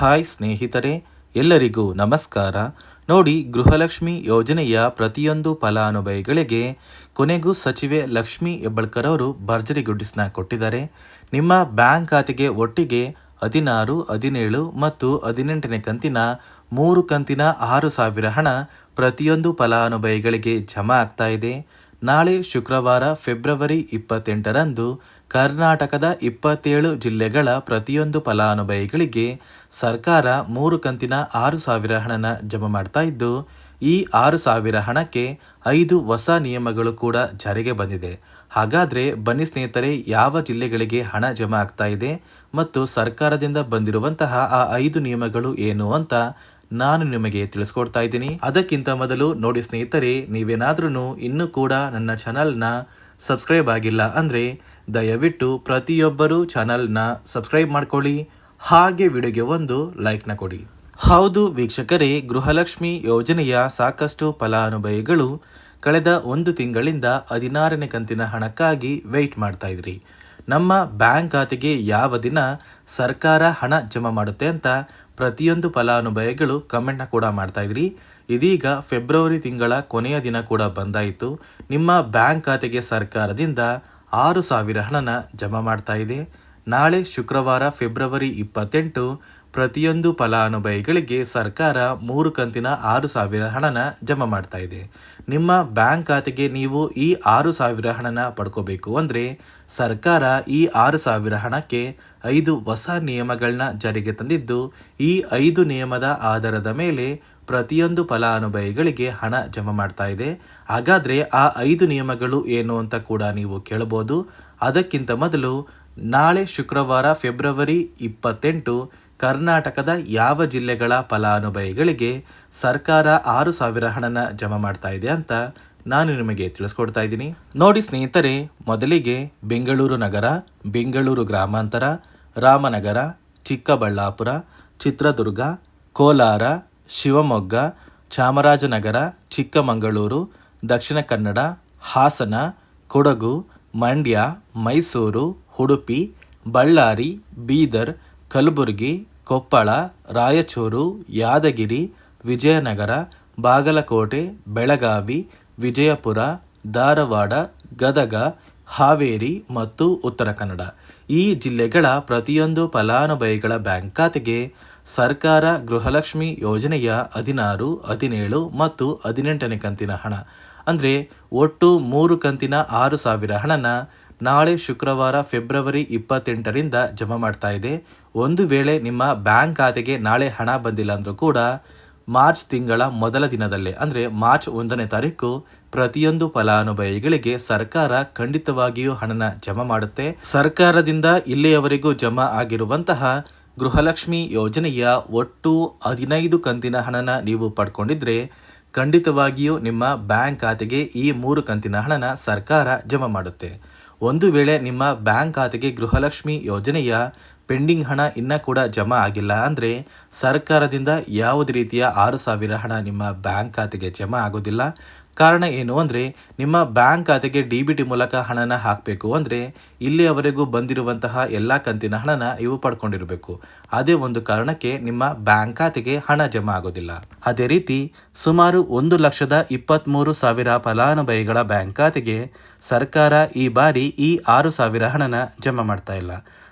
Hi ಸ್ನೇಹಿತರೆ, ಎಲ್ಲರಿಗೂ ನಮಸ್ಕಾರ. ನೋಡಿ, ಗೃಹಲಕ್ಷ್ಮಿ ಯೋಜನೆಯ ಪ್ರತಿಯೊಂದು ಫಲಾನುಭವಿಗಳಿಗೆ ಕೊನೆಗೂ ಸಚಿವೆ ಲಕ್ಷ್ಮಿ ಹೆಬ್ಬಳ್ಕರ್ ಅವರು ಭರ್ಜರಿ ಗುಡ್ಡಿಸ್ನ ಕೊಟ್ಟಿದ್ದಾರೆ. ನಿಮ್ಮ ಬ್ಯಾಂಕ್ ಖಾತೆಗೆ ಒಟ್ಟಿಗೆ ಹದಿನಾರು, ಹದಿನೇಳು ಮತ್ತು ಹದಿನೆಂಟನೇ ಕಂತಿನ ಮೂರು ಕಂತಿನ ಆರು ಸಾವಿರ ಹಣ ಪ್ರತಿಯೊಂದು ಫಲಾನುಭವಿಗಳಿಗೆ ಜಮಾ ಆಗ್ತಾ ಇದೆ. ನಾಳೆ ಶುಕ್ರವಾರ ಫೆಬ್ರವರಿ ಇಪ್ಪತ್ತೆಂಟರಂದು ಕರ್ನಾಟಕದ ಇಪ್ಪತ್ತೇಳು ಜಿಲ್ಲೆಗಳ ಪ್ರತಿಯೊಂದು ಫಲಾನುಭವಿಗಳಿಗೆ ಸರ್ಕಾರ ಮೂರು ಕಂತಿನ ಆರು ಸಾವಿರ ಹಣನ ಜಮಾ ಮಾಡ್ತಾ ಇದ್ದು, ಈ ಆರು ಸಾವಿರ ಹಣಕ್ಕೆ ಐದು ಹೊಸ ನಿಯಮಗಳು ಕೂಡ ಜಾರಿಗೆ ಬಂದಿದೆ. ಹಾಗಾದರೆ ಬನ್ನಿ ಸ್ನೇಹಿತರೆ, ಯಾವ ಜಿಲ್ಲೆಗಳಿಗೆ ಹಣ ಜಮಾ ಆಗ್ತಾ ಇದೆ ಮತ್ತು ಸರ್ಕಾರದಿಂದ ಬಂದಿರುವಂತಹ ಆ ಐದು ನಿಯಮಗಳು ಏನು ಅಂತ ನಾನು ನಿಮಗೆ ತಿಳಿಸ್ಕೊಡ್ತಾ ಇದ್ದೀನಿ. ಅದಕ್ಕಿಂತ ಮೊದಲು ನೋಡಿ ಸ್ನೇಹಿತರೆ ನೀವೇನಾದ್ರೂ ಇನ್ನೂ ಕೂಡ ನನ್ನ ಚಾನಲ್ನ ಸಬ್ಸ್ಕ್ರೈಬ್ ಆಗಿಲ್ಲ ಅಂದರೆ ದಯವಿಟ್ಟು ಪ್ರತಿಯೊಬ್ಬರು ಚಾನಲ್ನ ಸಬ್ಸ್ಕ್ರೈಬ್ ಮಾಡ್ಕೊಳ್ಳಿ. ಹಾಗೆ ವಿಡಿಯೋಗೆ ಒಂದು ಲೈಕ್ನ ಕೊಡಿ. ಹೌದು ವೀಕ್ಷಕರೇ, ಗೃಹಲಕ್ಷ್ಮಿ ಯೋಜನೆಯ ಸಾಕಷ್ಟು ಫಲಾನುಭವಿಗಳು ಕಳೆದ ಒಂದು ತಿಂಗಳಿಂದ ಹದಿನಾರನೇ ಕಂತಿನ ಹಣಕ್ಕಾಗಿ ವೆಯ್ಟ್ ಮಾಡ್ತಾ ಇದ್ರಿ. ನಮ್ಮ ಬ್ಯಾಂಕ್ ಖಾತೆಗೆ ಯಾವ ದಿನ ಸರ್ಕಾರ ಹಣ ಜಮಾ ಮಾಡುತ್ತೆ ಅಂತ ಪ್ರತಿಯೊಂದು ಫಲಾನುಭವಿಗಳು ಕಮೆಂಟ್ನ ಕೂಡ ಮಾಡ್ತಾ ಇದ್ರಿ. ಇದೀಗ ಫೆಬ್ರವರಿ ತಿಂಗಳ ಕೊನೆಯ ದಿನ ಕೂಡ ಬಂದಾಯಿತು. ನಿಮ್ಮ ಬ್ಯಾಂಕ್ ಖಾತೆಗೆ ಸರ್ಕಾರದಿಂದ ಆರು ಸಾವಿರ ಹಣನ ಜಮಾ ಮಾಡ್ತಾ ಇದೆ. ನಾಳೆ ಶುಕ್ರವಾರ ಫೆಬ್ರವರಿ ಇಪ್ಪತ್ತೆಂಟು, ಪ್ರತಿಯೊಂದು ಫಲಾನುಭವಿಗಳಿಗೆ ಸರ್ಕಾರ ಮೂರು ಕಂತಿನ ಆರು ಸಾವಿರ ಹಣನ ಜಮಾ ಮಾಡ್ತಾ ಇದೆ. ನಿಮ್ಮ ಬ್ಯಾಂಕ್ ಖಾತೆಗೆ ನೀವು ಈ ಆರು ಸಾವಿರ ಹಣನ ಪಡ್ಕೋಬೇಕು ಅಂದರೆ ಸರ್ಕಾರ ಈ ಆರು ಸಾವಿರ ಹಣಕ್ಕೆ ಐದು ಹೊಸ ನಿಯಮಗಳನ್ನ ಜಾರಿಗೆ ತಂದಿದ್ದು, ಈ ಐದು ನಿಯಮದ ಆಧಾರದ ಮೇಲೆ ಪ್ರತಿಯೊಂದು ಫಲಾನುಭವಿಗಳಿಗೆ ಹಣ ಜಮಾ ಮಾಡ್ತಾ ಇದೆ. ಹಾಗಾದರೆ ಆ ಐದು ನಿಯಮಗಳು ಏನು ಅಂತ ಕೂಡ ನೀವು ಕೇಳಬಹುದು ಅದಕ್ಕಿಂತ ಮೊದಲು ನಾಳೆ ಶುಕ್ರವಾರ ಫೆಬ್ರವರಿ ಇಪ್ಪತ್ತೆಂಟು ಕರ್ನಾಟಕದ ಯಾವ ಜಿಲ್ಲೆಗಳ ಫಲಾನುಭವಿಗಳಿಗೆ ಸರ್ಕಾರ ಆರು ಸಾವಿರ ಹಣನ ಜಮಾ ಮಾಡ್ತಾ ಇದೆ ಅಂತ ನಾನು ನಿಮಗೆ ತಿಳಿಸ್ಕೊಡ್ತಾ ಇದ್ದೀನಿ. ನೋಡಿ ಸ್ನೇಹಿತರೆ, ಮೊದಲಿಗೆ ಬೆಂಗಳೂರು ನಗರ, ಬೆಂಗಳೂರು ಗ್ರಾಮಾಂತರ, ರಾಮನಗರ, ಚಿಕ್ಕಬಳ್ಳಾಪುರ, ಚಿತ್ರದುರ್ಗ, ಕೋಲಾರ, ಶಿವಮೊಗ್ಗ, ಚಾಮರಾಜನಗರ, ಚಿಕ್ಕಮಗಳೂರು, ದಕ್ಷಿಣ ಕನ್ನಡ, ಹಾಸನ, ಕೊಡಗು, ಮಂಡ್ಯ, ಮೈಸೂರು ಉಡುಪಿ, ಬಳ್ಳಾರಿ, ಬೀದರ್, ಕಲಬುರಗಿ, ಕೊಪ್ಪಳ, ರಾಯಚೂರು, ಯಾದಗಿರಿ, ವಿಜಯನಗರ, ಬಾಗಲಕೋಟೆ, ಬೆಳಗಾವಿ, ವಿಜಯಪುರ, ಧಾರವಾಡ, ಗದಗ, ಹಾವೇರಿ ಮತ್ತು ಉತ್ತರ ಕನ್ನಡ. ಈ ಜಿಲ್ಲೆಗಳ ಪ್ರತಿಯೊಂದು ಫಲಾನುಭವಿಗಳ ಬ್ಯಾಂಕ್ ಖಾತೆಗೆ ಸರ್ಕಾರ ಗೃಹಲಕ್ಷ್ಮಿ ಯೋಜನೆಯ ಹದಿನಾರು, ಹದಿನೇಳು ಮತ್ತು ಹದಿನೆಂಟನೇ ಕಂತಿನ ಹಣ. ಅಂದರೆ ಒಟ್ಟು ಮೂರು ಕಂತಿನ ಆರು ಸಾವಿರ ಹಣನ ನಾಳೆ ಶುಕ್ರವಾರ ಫೆಬ್ರವರಿ ಇಪ್ಪತ್ತೆಂಟರಿಂದ ಜಮಾ ಮಾಡ್ತಾ ಇದೆ. ಒಂದು ವೇಳೆ ನಿಮ್ಮ ಬ್ಯಾಂಕ್ ಖಾತೆಗೆ ನಾಳೆ ಹಣ ಬಂದಿಲ್ಲ ಅಂದರೂ ಕೂಡ ಮಾರ್ಚ್ ತಿಂಗಳ ಮೊದಲ ದಿನದಲ್ಲೇ, ಅಂದರೆ ಮಾರ್ಚ್ ಒಂದನೇ ತಾರೀಕು, ಪ್ರತಿಯೊಂದು ಫಲಾನುಭವಿಗಳಿಗೆ ಸರ್ಕಾರ ಖಂಡಿತವಾಗಿಯೂ ಹಣನ ಜಮಾ ಮಾಡುತ್ತೆ. ಸರ್ಕಾರದಿಂದ ಇಲ್ಲಿಯವರೆಗೂ ಜಮಾ ಆಗಿರುವಂತಹ ಗೃಹಲಕ್ಷ್ಮಿ ಯೋಜನೆಯ ಒಟ್ಟು ಹದಿನೈದು ಕಂತಿನ ಹಣನ ನೀವು ಪಡ್ಕೊಂಡಿದ್ರೆ ಖಂಡಿತವಾಗಿಯೂ ನಿಮ್ಮ ಬ್ಯಾಂಕ್ ಖಾತೆಗೆ ಈ ಮೂರು ಕಂತಿನ ಹಣನ ಸರ್ಕಾರ ಜಮಾ ಮಾಡುತ್ತೆ. ಒಂದು ವೇಳೆ ನಿಮ್ಮ ಬ್ಯಾಂಕ್ ಖಾತೆಗೆ ಗೃಹಲಕ್ಷ್ಮಿ ಯೋಜನೆಯ ಪೆಂಡಿಂಗ್ ಹಣ ಇನ್ನೂ ಕೂಡ ಜಮಾ ಆಗಿಲ್ಲ ಅಂದರೆ ಸರ್ಕಾರದಿಂದ ಯಾವುದೇ ರೀತಿಯ ಆರು ಸಾವಿರ ಹಣ ನಿಮ್ಮ ಬ್ಯಾಂಕ್ ಖಾತೆಗೆ ಜಮಾ ಆಗೋದಿಲ್ಲ. ಕಾರಣ ಏನು ಅಂದರೆ ನಿಮ್ಮ ಬ್ಯಾಂಕ್ ಖಾತೆಗೆ ಡಿ ಬಿ ಟಿ ಮೂಲಕ ಹಣನ ಹಾಕಬೇಕು ಅಂದರೆ ಇಲ್ಲಿಯವರೆಗೂ ಬಂದಿರುವಂತಹ ಎಲ್ಲ ಕಂತಿನ ಹಣನ ಇವು ಪಡ್ಕೊಂಡಿರಬೇಕು. ಅದೇ ಒಂದು ಕಾರಣಕ್ಕೆ ನಿಮ್ಮ ಬ್ಯಾಂಕ್ ಖಾತೆಗೆ ಹಣ ಜಮಾ ಆಗೋದಿಲ್ಲ. ಅದೇ ರೀತಿ ಸುಮಾರು ಒಂದು ಲಕ್ಷದ ಇಪ್ಪತ್ತ್ಮೂರು ಸಾವಿರ ಫಲಾನುಭವಿಗಳ ಬ್ಯಾಂಕ್ ಖಾತೆಗೆ ಸರ್ಕಾರ ಈ ಬಾರಿ ಈ ಆರು ಸಾವಿರ ಹಣನ ಜಮಾ ಮಾಡ್ತಾ ಇಲ್ಲ.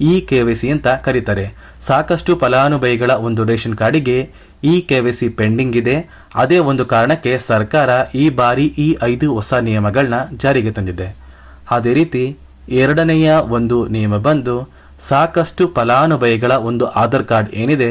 ಇ ಕೆ ವೈ ಸಿ ಅಂತ ಕರೀತಾರೆ. ಸಾಕಷ್ಟು ಫಲಾನುಭವಿಗಳ ಒಂದು ರೇಷನ್ ಕಾರ್ಡಿಗೆ E K Y C pending ಇದೆ. ಅದೇ ಒಂದು ಕಾರಣಕ್ಕೆ ಸರ್ಕಾರ ಈ ಬಾರಿ ಈ ಐದು ಹೊಸ ನಿಯಮಗಳನ್ನ ಜಾರಿಗೆ ತಂದಿದೆ. ಅದೇ ರೀತಿ ಎರಡನೆಯ ಒಂದು ನಿಯಮ ಬಂದು ಸಾಕಷ್ಟು ಫಲಾನುಭವಿಗಳ ಒಂದು ಆಧಾರ್ ಕಾರ್ಡ್ ಏನಿದೆ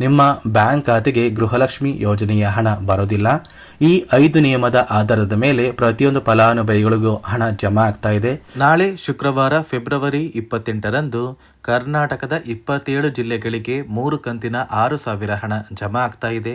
ನಿಮ್ಮ ಬ್ಯಾಂಕ್ ಖಾತೆಗೆ ಗೃಹಲಕ್ಷ್ಮಿ ಯೋಜನೆಯ ಹಣ ಬರೋದಿಲ್ಲ. ಈ ಐದು ನಿಯಮದ ಆಧಾರದ ಮೇಲೆ ಪ್ರತಿಯೊಂದು ಫಲಾನುಭವಿಗಳಿಗೂ ಹಣ ಜಮಾ ಆಗ್ತಾ ಇದೆ. ನಾಳೆ ಶುಕ್ರವಾರ ಫೆಬ್ರವರಿ ಇಪ್ಪತ್ತೆಂಟರಂದು ಕರ್ನಾಟಕದ ಇಪ್ಪತ್ತೇಳು ಜಿಲ್ಲೆಗಳಿಗೆ ಮೂರು ಕಂತಿನ ಆರು ಸಾವಿರ ಹಣ ಜಮಾ ಆಗ್ತಾ ಇದೆ.